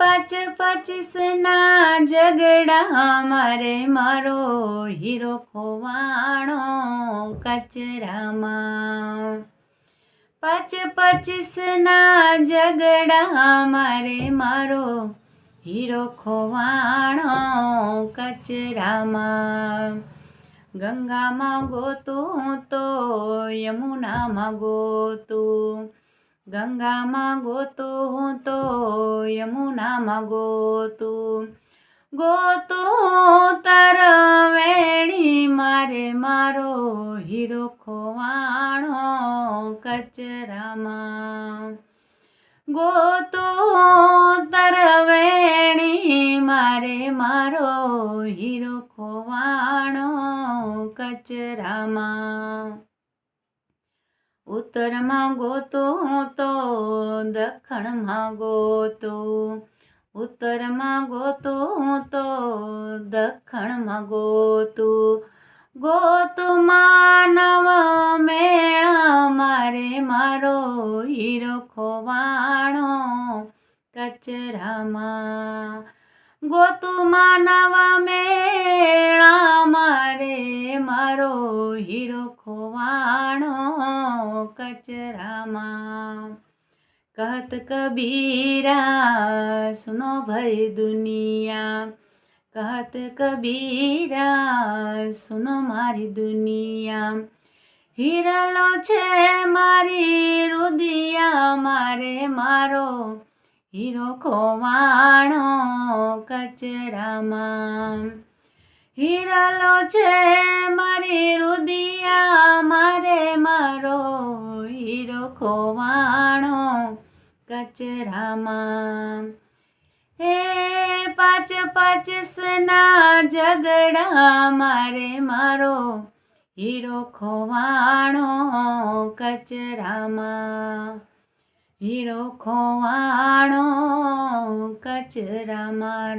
પાંચ પચીસના ઝઘડા મારે મારો હીરો ખોવાણો કચરામાં. પાંચ પચીસના ઝઘડા મારે મારો હીરો ખોવાણો કચરામાં. ગંગામાં ગોતું તો યમુનામાં ગોતું. ગંગામાં ગોતું તો યમુનામાં ગોતું ગોતું તરવેણી મારે મારો હીરો ખોવાણો કચરામાં. ગોતું તરવેણી મારે મારો હીરો ખોવાણો કચરામાં. ઉત્તરમાં ગોતું તો દક્ષિણમાં ગોતું ઉત્તરમાં ગોતું તો દક્ષિણમાં ગોતું ગોતું માનવ મેળા મારે મારો હીરો ખોવાણો કચરામાં ગોતું માનવ મેળા મારે મારો હીરો ખોવાણો કચરામાં. કહત કબીરા, સુનો ભાઈ દુનિયા. કહત કબીરા, સુનો મારી દુનિયા. હિરલો છે મારી રુદિયા, મારે મારો હીરો ખોવાણો કચરામાં. હિરલો છે મારી રુદિયા, મારે મારો હીરો ખોવાણો કચરામાં. હે પાંચ પચસના ઝઘડા, મારે મારો હીરો ખોવાણો કચરામાં. હીરો ખોવાણો કચરામાં